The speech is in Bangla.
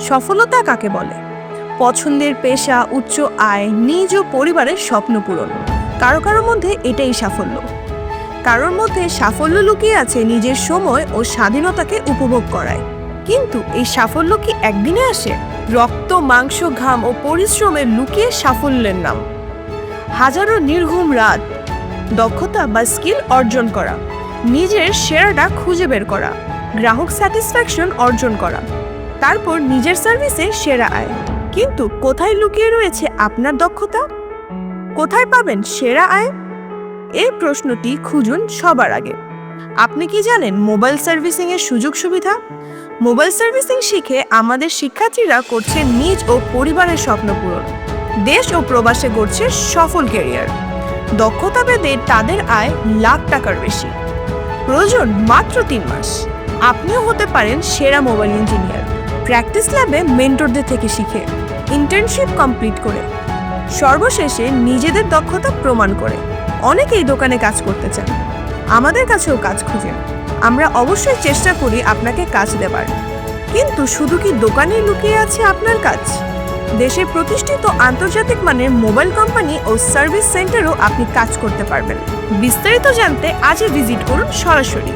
সফলতা কাকে বলে? পছন্দের পেশা, উচ্চ আয়, নিজ ও পরিবারের স্বপ্ন পূরণ। কারও কারও মধ্যে এটাই সাফল্য। কারোর মধ্যে সাফল্য লুকিয়ে আছে নিজের সময় ও স্বাধীনতাকে উপভোগ করায়। কিন্তু এই সাফল্য কি একদিনে আসে? রক্ত, মাংস, ঘাম ও পরিশ্রমে লুকিয়ে সাফল্যের নাম। হাজারো নির্ঘুম রাত, দক্ষতা বা স্কিল অর্জন করা। নিজের সেরাটা খুঁজে বের করা। গ্রাহক স্যাটিসফ্যাকশন অর্জন করা। তারপর নিজের সার্ভিসে সেরা আয়। কিন্তু কোথায় লুকিয়ে রয়েছে আপনার দক্ষতা? কোথায় পাবেন সেরা আয়? এই প্রশ্নটি খুঁজুন সবার আগে। আপনি কি জানেন মোবাইল সার্ভিসিং এর সুযোগ সুবিধা? মোবাইল সার্ভিসিং শিখে আমাদের শিক্ষার্থীরা করছে নিজ ও পরিবারের স্বপ্ন পূরণ। দেশ ও প্রবাসে গড়ছে সফল ক্যারিয়ার। দক্ষতা বেদে তাদের আয় লাখ টাকার বেশি। প্রয়োজন মাত্র তিন মাস। আপনিও হতে পারেন সেরা মোবাইল ইঞ্জিনিয়ার। প্র্যাকটিস ল্যাবে মেন্টরদের থেকে শিখে ইন্টার্নশিপ কমপ্লিট করে, সর্বশেষে নিজেদের দক্ষতা প্রমাণ করে। অনেকেই দোকানে কাজ করতে চান। আমাদের কাছেও কাজ খুঁজেন। আমরা অবশ্যই চেষ্টা করি আপনাকে কাজ দেবার। কিন্তু শুধু কি দোকানেই লুকিয়ে আছে আপনার কাজ? দেশে প্রতিষ্ঠিত আন্তর্জাতিক মানের মোবাইল কোম্পানি ও সার্ভিস সেন্টারও আপনি কাজ করতে পারবেন। বিস্তারিত জানতে আজই ভিজিট করুন সরাসরি।